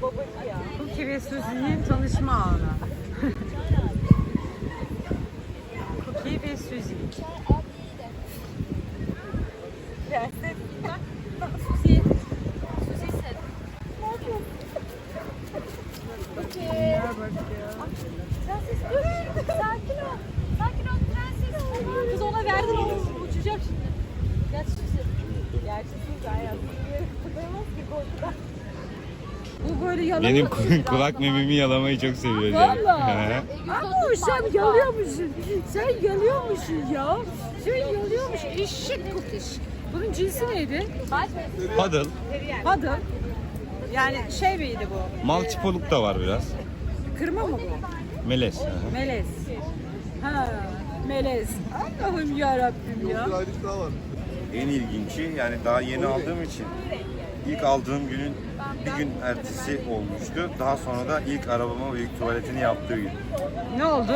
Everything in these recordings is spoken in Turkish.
Cookie ve Susie'nin tanışma anı. Cookie ve Susie. Prenses. Susi. Susi sen. Bunlar bak ya. Prenses dur. Sakin ol. Sakin ol prenses. Kız ona verdin o uçacak şimdi. Gel Susi. Gerçi siz hayatım. Kutlayamaz ki korkudan. Bu böyle yalanıyor. Benim ku- kulak mememi yalamayı çok seviyor. Valla. Ama sen yalıyormuşsun. Sen yalıyormuşsun ya. Sen yalıyormuşsun. Eşek kukiş. Bunun cinsi neydi? Paddle. Adı. Yani şey miydi bu? Maltipoluk da var biraz. Kırma mı bu? Melez. Hı hı. Melez. Ha, melez. Allah'ım ya Rabbim ya. En ilginci yani daha yeni aldığım için ilk aldığım günün bir gün ertesi olmuştu. Daha sonra da ilk arabama büyük tuvaletini yaptığı gün. Ne oldu?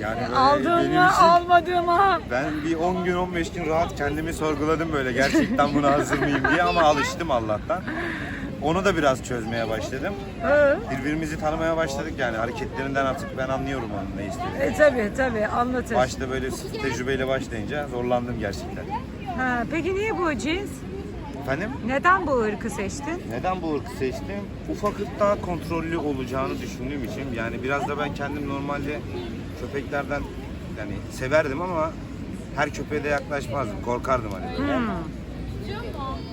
Yani böyle benim mı, için almadın mı? ben bir 10 gün 15 gün rahat kendimi sorguladım böyle gerçekten buna hazır mıyım diye ama alıştım Allah'tan. Onu da biraz çözmeye başladım. Hı. Birbirimizi tanımaya başladık yani hareketlerinden artık ben anlıyorum onun ne istediğini. E tabi tabi anlatır. Başta böyle tecrübeyle başlayınca zorlandım gerçekten. Ha, peki niye bu cins? Efendim? Neden bu ırkı seçtin? Neden bu ırkı seçtim? Ufaklık daha kontrollü olacağını düşündüğüm için. Yani biraz da ben kendim normalde köpeklerden yani severdim ama her köpeğe de yaklaşmazdım. Korkardım hani böyle. Hmm.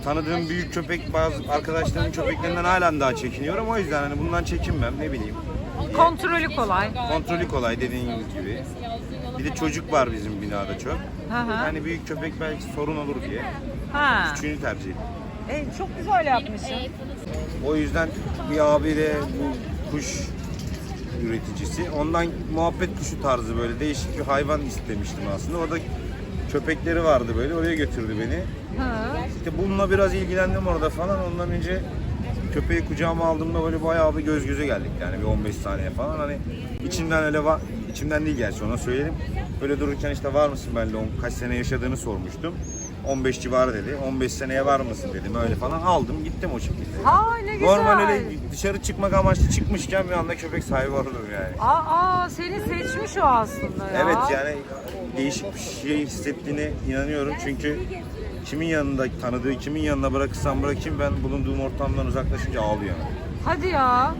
Tanıdığım büyük köpek bazı arkadaşlarımın köpeklerinden halen daha çekiniyorum. O yüzden hani bundan çekinmem ne bileyim. Kontrolü kolay. Kontrolü kolay dediğin gibi. Bir de çocuk var bizim binada çok. Hı. Yani büyük köpek belki sorun olur diye. Ha. Küçüğünü tercih ettim. E, çok güzel yapmışsın. O yüzden bir abi de bu kuş üreticisi. Ondan muhabbet kuşu tarzı böyle değişik bir hayvan istemiştim aslında. Orada köpekleri vardı böyle oraya götürdü beni. Ha. İşte bununla biraz ilgilendim orada falan. Ondan önce köpeği kucağıma aldığımda böyle bayağı bir göz göze geldik yani bir 15 saniye falan. Hani içimden öyle var, içimden değil gerçi ona söyledim. Böyle dururken işte var mısın benimle on- kaç sene yaşadığını sormuştum. 15 civarı dedi. 15 seneye var mısın dedim öyle falan. Aldım gittim o şekilde. Aa ne güzel. Normal öyle dışarı çıkmak amaçlı çıkmışken bir anda köpek sahibi oldum yani. Aa, seni seçmiş o aslında ya. Evet yani değişik bir şey hissettiğine inanıyorum çünkü kimin yanında tanıdığı kimin yanına bırakırsam bırakayım ben bulunduğum ortamdan uzaklaşınca ağlıyor. Hadi ya.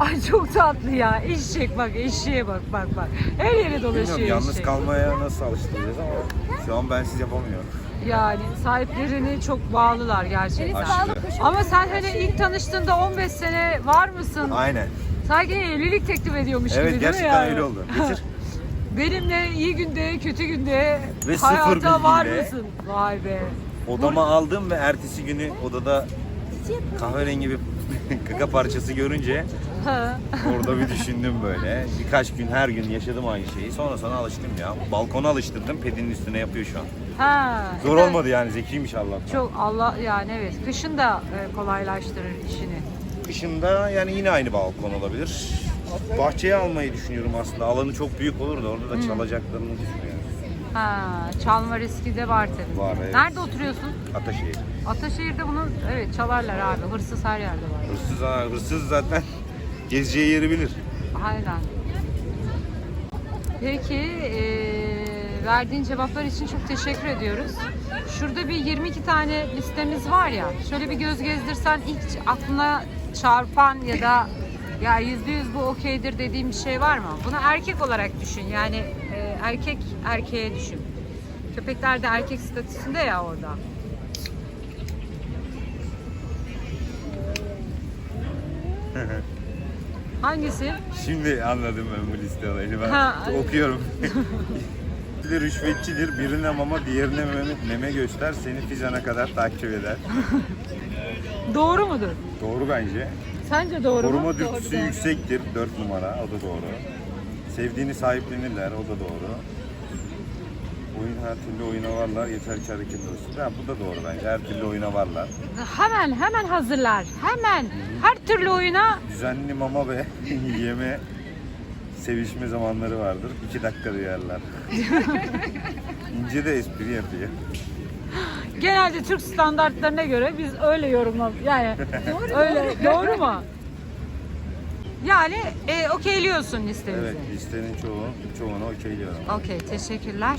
Ay çok tatlı ya. Eşek bak, eşeğe bak, bak bak. Her yere dolaşıyor Bilmiyorum yalnız eşek. kalmaya nasıl alıştıracağız ama şu an bensiz yapamıyorum. Yani sahiplerini çok bağlılar gerçekten. Aşırı. Ama sen hani ilk tanıştığında 15 sene var mısın? Aynen. Sanki evlilik teklif ediyormuş gibi Evet değil mi gerçekten yani? öyle oldu. Getir. Benimle iyi günde, kötü günde Ve sıfır hayata var mısın? Vay be. Odama aldım ve ertesi günü odada kahverengi bir kaka parçası görünce. Orada bir düşündüm böyle. Birkaç gün her gün yaşadım aynı şeyi. Sonra sana alıştım ya. Balkona alıştırdım. Pedinin üstüne yapıyor şu an. Ha. Zor Evet. olmadı yani. Zekiymiş Allah'tan. Çok Allah yani evet. Kışın da e, kolaylaştırır işini. Kışında yani yine aynı balkon olabilir. Bahçeye almayı düşünüyorum aslında. Alanı çok büyük olur da orada da çalacaklarını düşünüyorum. Ha, çalma riski de var tabii. Var, evet. Nerede oturuyorsun? Ataşehir. Ataşehir'de bunu evet çalarlar abi. Hırsız her yerde var. Hırsız, ha, hırsız zaten gezeceği yeri bilir. Aynen. Peki eee, verdiğin cevaplar için çok teşekkür ediyoruz. Şurada bir 22 tane listemiz var ya. Şöyle bir göz gezdirsen ilk aklına çarpan ya da ya yüzde yüz bu okeydir dediğim bir şey var mı? Bunu erkek olarak düşün. Yani eee, erkek erkeğe düşün. Köpekler de erkek statüsünde ya orada. Hangisi? Şimdi anladım ben bu liste olayını. Ben Ha, okuyorum. Biri rüşvetçidir, birine mama, diğerine meme, meme göster, seni fizana kadar takip eder. Doğru mudur? Doğru bence. Sence doğru mu? Koruma dürtüsü yüksektir, 4 numara, o da doğru. Sevdiğini sahiplenirler, o da doğru. Oyun her türlü oyuna varlar, yeter ki hareket olsun. Ha, bu da doğru bence, her türlü oyuna varlar. Hemen hemen hazırlar. Hemen her türlü oyuna Düzenli mama ve yeme sevişme zamanları vardır. 2 dakika duyarlar. İnce de espri yapıyor. genelde Türk standartlarına göre biz öyle yorumladık. Yani öyle doğru mu? Yani e, okeyliyorsun listemizi. Evet listenin çoğu, çoğunu okeyliyorum. Okey teşekkürler.